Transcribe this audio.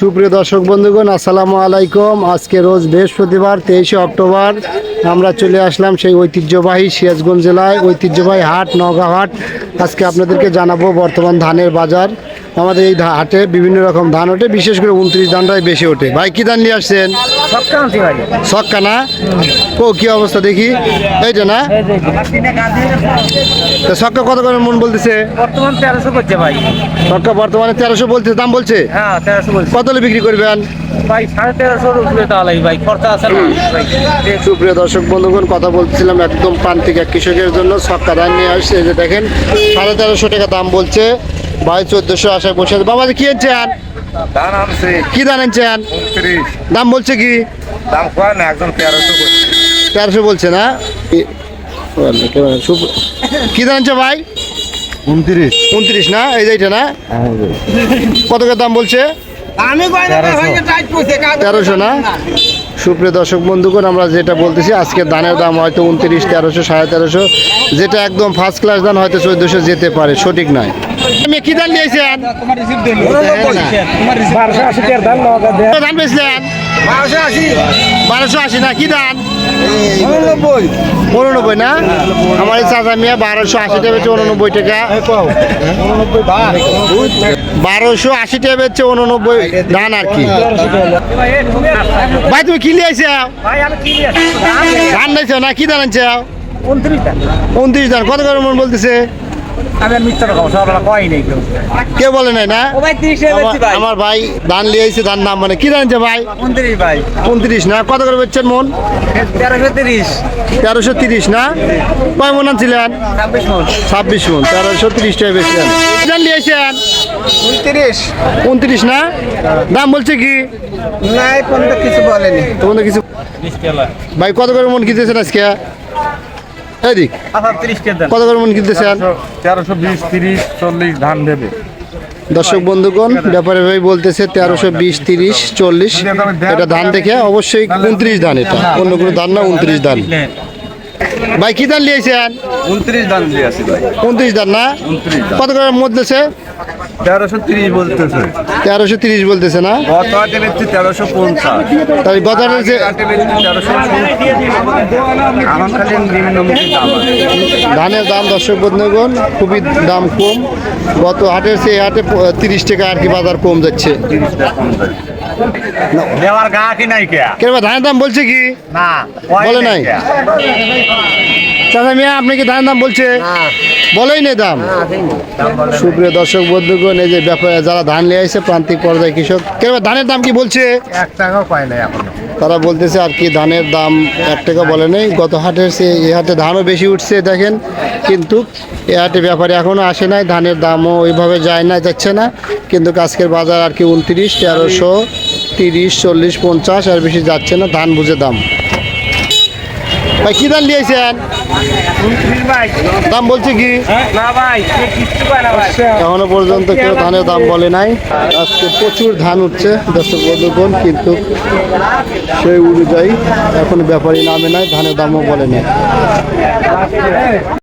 সুপ্রিয় দর্শক বন্ধুগণ, আসসালামু আলাইকুম। আজকে রোজ বৃহস্পতিবার, তেইশে অক্টোবর। আমরা চলে আসলাম সেই ঐতিহ্যবাহী সিরাজগঞ্জ জেলায়, ঐতিহ্যবাহী হাট, নওগাঁ হাট। আজকে আপনাদেরকে জানাব বর্তমান ধানের বাজার। আমাদের এই হাটে বিভিন্ন রকম ধান ওঠে, বিশেষ করে উনত্রিশ ধানটাই বেশি ওঠে। ভাই, কী ধান নিয়ে আসছেন? ছক্কা না ও কি অবস্থা দেখি? এইটা না? তা ছক্কা কত করে মন বলতেছে? বর্তমান তেরোশো করছে ভাই। ছক্কা বর্তমানে তেরোশো বলছে দাম বলছে? হ্যাঁ তেরোশো বলছে। কত বিক্রি করবেন? ভাই সাড়ে তেরোশোর উপরে তাহলে ভাই খরচা আছে সুপ্রিয় দর্শক বন্ধুগণ কথা বলছিলাম একদম প্রান্তিক এক কৃষকের জন্য। ছক্কা ধান নিয়ে আসছে যে দেখেন সাড়ে তেরোশো টাকা দাম বলছে। ভাই চোদ্দশো আশায় বসে। বাবা কি আনছেন? কি ধান আনছেন? দাম বলছে কি? দাম কয় না একজন তেরোশো তেরোশো বলছে না? কে? আনছে ভাই? উনত্রিশ। উনত্রিশ না? এই যে এইটা না? কত করে দাম বলছে? তেরোশো। না? সুপ্রিয় দর্শক বন্ধুগণ আমরা যেটা বলতেছি আজকে দানের দাম হয়তো উনত্রিশ তেরোশো সাড়ে তেরোশো যেটা একদম ফার্স্ট ক্লাস দান হয়তো চোদ্দোশো যেতে পারে সঠিক নয়। কি ধান বারোশো ধান ধান বেচলেন আশি না কি ধান উননব্বই না? আমার চাচা মিয়া বারোশো আশি টাকা বেচছে উননব্বই টাকা। বারোশো আশি টাকা বেচছে উননব্বই ধান আর কি। ভাই তুমি কি ভাই আমি কি নিয়ে ধান নাইছো না? কি ধান আনছো? উনত্রিশ উনত্রিশ ধান। কত করে মন বলতেছে? আমি নেই কেউ। কেউ বলে নাই না? ও ভাই আমার- আমার ভাই ধান নিয়ে আইছে ধান নাম মানে কি ধান আনছে ভাই? উনত্রিশ ভাই। উনত্রিশ না? কত করে বেচছেন মন? তেরোশো তিরিশ। তেরোশো তিরিশ না? কয় মন আনছিলেন? ছাব্বিশ মন। মন তেরোশো তিরিশ টাকা বেচলেন কি ধান নিয়ে আইছেন না? দাম বলছে কি? না এখন কিছু বলেনি। তোমাদের কিছু ভাই কত করে মন কিনতেছেন আজকে? এদিক আচ্ছা কত করে মন কিনতেছেন? তেরোশো বিশ তিরিশ চল্লিশ ধান দেবে। দর্শক বন্ধুগণ ব্যাপারে ভাই বলতেছে তেরোশো বিশ তিরিশ চল্লিশ। এটা ধান দেখে অবশ্যই উনত্রিশ ধান এটা। অন্য কোনো ধান না উনত্রিশ ধান। ভাই কি ধান নিয়েছেন উনত্রিশ ধান দিয়ে আসি ভাই। উনত্রিশ ধান না? কত করে মধ্যেছে তেরোশো তিরিশ বলতেছে। তেরোশো তিরিশ বলতেছে না? গত বেচছি তেরোশো পঞ্চাশ। তাই যে। ধানের দাম দর্শক বন্ধুগণ খুবই দাম কম। গত হাটের সেই হাটে তিরিশ টাকা আর কি বাজার কম যাচ্ছে। কম দেওয়ার গা কি নাই কে? কেন ধানের দাম বলছে কি? না বলে নাই চাচা মিয়া আপনি কি ধানের দাম বলছে? বলেই নেই দাম। সুপ্রিয় দর্শক বন্ধুগণ এই যে ব্যাপারে যারা ধান নিয়ে আসছে প্রান্তিক পর্যায়ে কৃষক কেন ধানের দাম কি বলছে? এক টাকাও পায় নাই এখন। তারা বলতেছে আর কি ধানের দাম এক টাকা বলে নেই। গত হাটের সে এই হাটে ধানও বেশি উঠছে দেখেন। কিন্তু এ হাটে ব্যাপারে এখনও আসে নাই। ধানের দামও ওইভাবে যায় না যাচ্ছে না। কিন্তু আজকের বাজার আর কি উনত্রিশ তেরোশো। তিরিশ, চল্লিশ, পঞ্চাশ, আর বেশি যাচ্ছে না, ধান বুঝে দাম। ভাই, কী ধান নিয়েছেন দাম বলছে কি? এখনও পর্যন্ত কেউ ধানের দাম বলে নাই। আজকে প্রচুর ধান উঠছে, দর্শক বন্ধুগণ, কিন্তু সেই অনুযায়ী এখনও ব্যাপারী নামে নাই, ধানের দামও বলে নাই।